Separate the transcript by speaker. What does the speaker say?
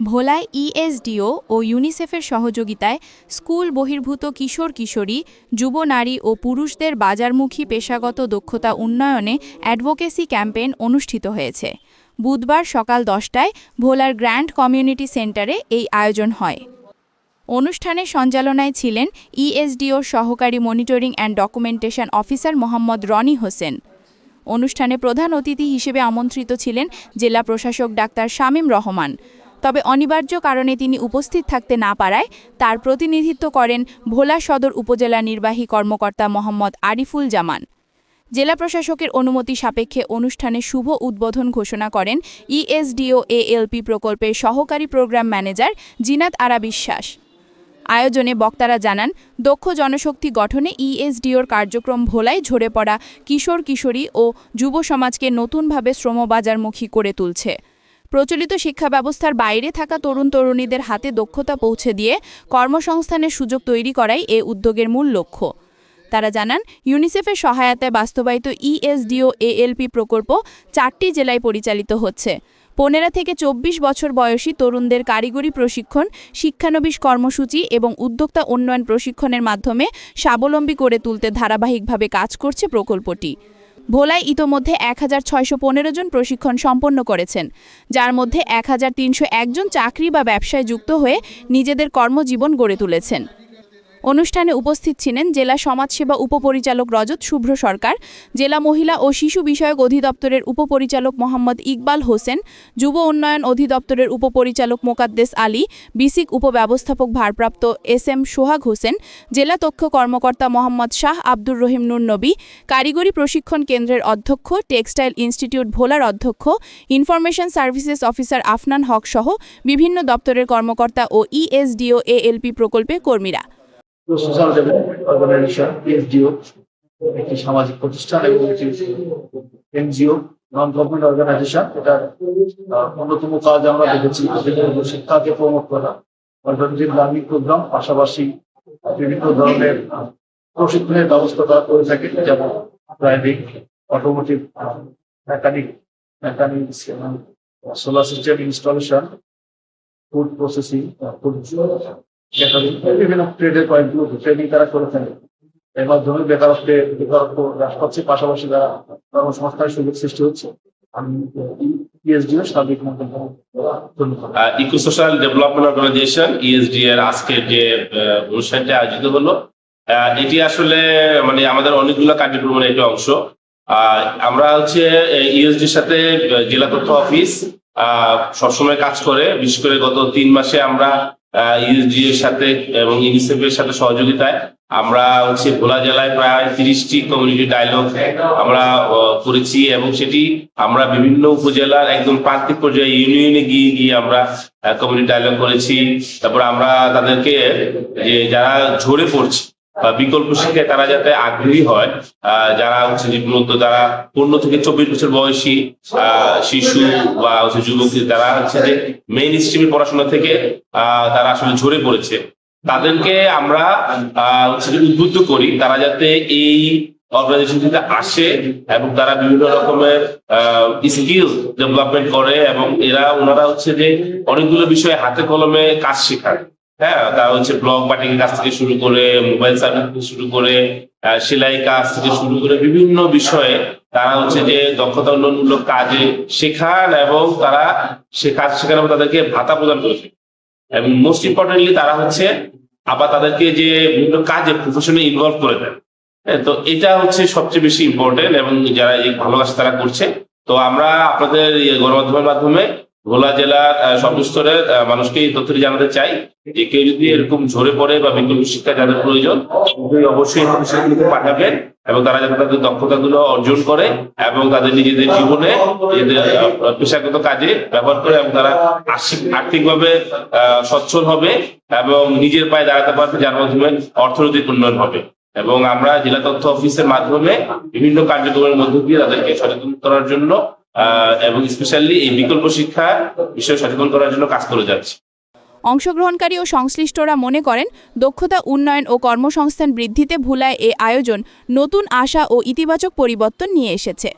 Speaker 1: ভোলায় ইএসডিও ও ইউনিসেফের সহযোগিতায় স্কুল বহির্ভূত কিশোর কিশোরী, যুব নারী ও পুরুষদের বাজারমুখী পেশাগত দক্ষতা উন্নয়নে অ্যাডভোকেসি ক্যাম্পেইন অনুষ্ঠিত হয়েছে। বুধবার সকাল দশটায় ভোলার গ্র্যান্ড কমিউনিটি সেন্টারে এই আয়োজন হয়। অনুষ্ঠানে সঞ্চালনায় ছিলেন ইএসডিওর সহকারী monitoring and documentation officer Mohammad Roni Hossain. অনুষ্ঠানে প্রধান অতিথি হিসেবে আমন্ত্রিত ছিলেন জেলা প্রশাসক ডাক্তার শামীম রহমান। তবে অনিবার্য কারণে তিনি উপস্থিত থাকতে না পারায় তার প্রতিনিধিত্ব করেন ভোলা সদর উপজেলা নির্বাহী কর্মকর্তা মোহাম্মদ আরিফুল জামান। জেলা প্রশাসকের অনুমতি সাপেক্ষে অনুষ্ঠানে শুভ উদ্বোধন ঘোষণা করেন ইএসডিও এএলপি প্রকল্পের সহকারী প্রোগ্রাম ম্যানেজার জিনাত আরা বিশ্বাস। আয়োজনে বক্তারা জানান, দক্ষ জনশক্তি গঠনে ইএসডিওর কার্যক্রম ভোলায় ঝরে পড়া কিশোর কিশোরী ও যুব সমাজকে নতুনভাবে শ্রমবাজারমুখী করে তুলছে। প্রচলিত শিক্ষা ব্যবস্থার বাইরে থাকা তরুণ তরুণীদের হাতে দক্ষতা পৌঁছে দিয়ে কর্মসংস্থানের সুযোগ তৈরি করাই এ উদ্যোগের মূল লক্ষ্য। তারা জানান, ইউনিসেফের সহায়তায় বাস্তবায়িত ইএসডিও এএলপি প্রকল্প চারটি জেলায় পরিচালিত হচ্ছে। পনেরো থেকে চব্বিশ বছর বয়সী তরুণদের কারিগরি প্রশিক্ষণ, শিক্ষানবিশ কর্মসূচি এবং উদ্যোক্তা উন্নয়ন প্রশিক্ষণের মাধ্যমে স্বাবলম্বী করে তুলতে ধারাবাহিকভাবে কাজ করছে প্রকল্পটি। ভোলায় ইতোমধ্যে এক হাজার ছয়শো পনেরো জন প্রশিক্ষণ সম্পন্ন করেছেন, যার মধ্যে এক হাজার তিনশো একজন চাকরি বা ব্যবসায় যুক্ত হয়ে নিজেদের কর্মজীবন গড়ে তুলেছেন। অনুষ্ঠানে উপস্থিত ছিলেন জেলা সমাজসেবা উপপরিচালক রজত শুভ্র সরকার, জেলা মহিলা ও শিশু বিষয়ক অধিদপ্তরের উপপরিচালক মোহাম্মদ ইকবাল হোসেন, যুব উন্নয়ন অধিদপ্তরের উপপরিচালক মোকাদ্দেস আলী, বিসিক উপব্যবস্থাপক ভারপ্রাপ্ত এস এম সোহাগ হোসেন, জেলা তথ্য কর্মকর্তা মোহাম্মদ শাহ আব্দুর রহিম নুরনবী কারিগরি প্রশিক্ষণ কেন্দ্রের অধ্যক্ষ, টেক্সটাইল ইনস্টিটিউট ভোলার অধ্যক্ষ, information services officer Afnan Haque সহ বিভিন্ন দপ্তরের কর্মকর্তা ও ইএসডিও এএলপি প্রকল্পের কর্মীরা।
Speaker 2: সোশ্যাল ডেভেলপমেন্ট অর্গানাইজেশন এসডিও একটি সামাজিক প্রতিষ্ঠান এবং একটি এনজিও নন গভর্নমেন্ট অর্গানাইজেশন এটার অন্যতম কাজ আমরা দেখেছি শিক্ষাকে প্রমোট করা। অল্টারনেটিভ লার্নিং প্রোগ্রাম পাশাপাশি বিভিন্ন ধরনের প্রশিক্ষণের ব্যবস্থা তারা করে থাকে, যেমন driving automotive mechanic mechanics solar system installation food processing food বিভিন্ন ট্রেডের কয়েকগুলো ট্রেনিং তারা করে থাকে এর মাধ্যমে বেকারত্বে বেকারত্ব হ্রাস পাচ্ছে পাশাপাশি তারা কর্মসংস্থানের সুযোগ সৃষ্টি হচ্ছে
Speaker 3: eco social development organisation ESD এর আজকের যে অনুষ্ঠানটি আয়োজিত হলো এটি আসলে মানে আমাদের অনেকগুলো কার্যক্রমের একটি অংশ। আমরা হচ্ছে ইএসডির সাথে জেলা তথ্য অফিস সবসময় কাজ করে। বিশেষ করে গত তিন মাসে আমরা ইএসডি এর সাথে এবং ইউনিসেফ এর সাথে সহযোগিতায় আমরা হচ্ছে ভোলা জেলায় প্রায় তিরিশটি কমিউনিটি ডায়লগ আমরা করেছি এবং সেটি আমরা বিভিন্ন উপজেলার একদম প্রান্তিক পর্যায়ে ইউনিয়নে গিয়ে গিয়ে আমরা কমিউনিটি ডায়লগ করেছি। তারপর আমরা তাদেরকে যে যারা ঝরে পড়ছে বিকল্প শিক্ষায় তারা যাতে আগ্রহী হয় যারা হচ্ছে যে মূলত তারা পনেরো থেকে চব্বিশ বছর বয়সী শিশু বা হচ্ছে যুবক তারা হচ্ছে যে মেইন স্ট্রিমের পড়াশোনা থেকে তারা আসলে ঝরে পড়েছে। তাদেরকে আমরা হচ্ছে যে উদ্বুদ্ধ করি, তারা যাতে এই অর্গানাইজেশনটিতে আসে এবং তারা বিভিন্ন রকমের স্কিল ডেভেলপমেন্ট করে এবং এরা, ওনারা হচ্ছে যে অনেকগুলো বিষয়ে হাতে কলমে কাজ শেখায়। হ্যাঁ তারা হচ্ছে ব্লগ বাটিং কাজ থেকে শুরু করে মোবাইল সার্ভিস থেকে শুরু করে সেলাই কাজ থেকে শুরু করে বিভিন্ন বিষয়ে তারা হচ্ছে যে দক্ষতা উন্নয়নমূলক কাজে শেখান এবং তারা সে কাজ শেখান এবং তাদেরকে ভাতা প্রদান করেছে এবং মোস্ট ইম্পর্টেন্টলি তারা হচ্ছে আবার তাদেরকে যে বিভিন্ন কাজে প্রফেশনে ইনভলভ করে দেন হ্যাঁ, তো এটা হচ্ছে সবচেয়ে বেশি ইম্পর্টেন্ট এবং যারা এই ভালো কাজ তারা করছে। তো আমরা আপনাদের গণমাধ্যমের মাধ্যমে ভোলা জেলার সর্বস্তরের মানুষকে এই তথ্যটি জানাতে চাই যে কেউ যদি এরকম ঝরে পড়ে বা বিকল্প শিক্ষা যাদের প্রয়োজন, অবশ্যই এই পাঠাবেন এবং তারা যাতে তাদের দক্ষতা গুলো অর্জন করে এবং তাদের নিজেদের জীবনে পেশাগত কাজে ব্যবহার করে এবং তারা আর্থিক- আর্থিকভাবে সচ্ছল হবে এবং নিজের পায়ে দাঁড়াতে পারবে, যার মাধ্যমে অর্থনৈতিক উন্নয়ন হবে। এবং আমরা জেলা তথ্য অফিসের মাধ্যমে বিভিন্ন কার্যক্রমের মধ্য দিয়ে তাদেরকে সচেতন করার জন্য এবং স্পেশালি এই বিকল্প শিক্ষা বিষয়ে সচেতন করার জন্য কাজ করে যাচ্ছি।
Speaker 1: অংশগ্রহণকারী ও সংশ্লিষ্টরা মনে করেন, দক্ষতা, উন্নয়ন ও কর্মসংস্থান বৃদ্ধিতে ভুলায় এ আয়োজন নতুন আশা ও ইতিবাচক পরিবর্তন নিয়ে এসেছে।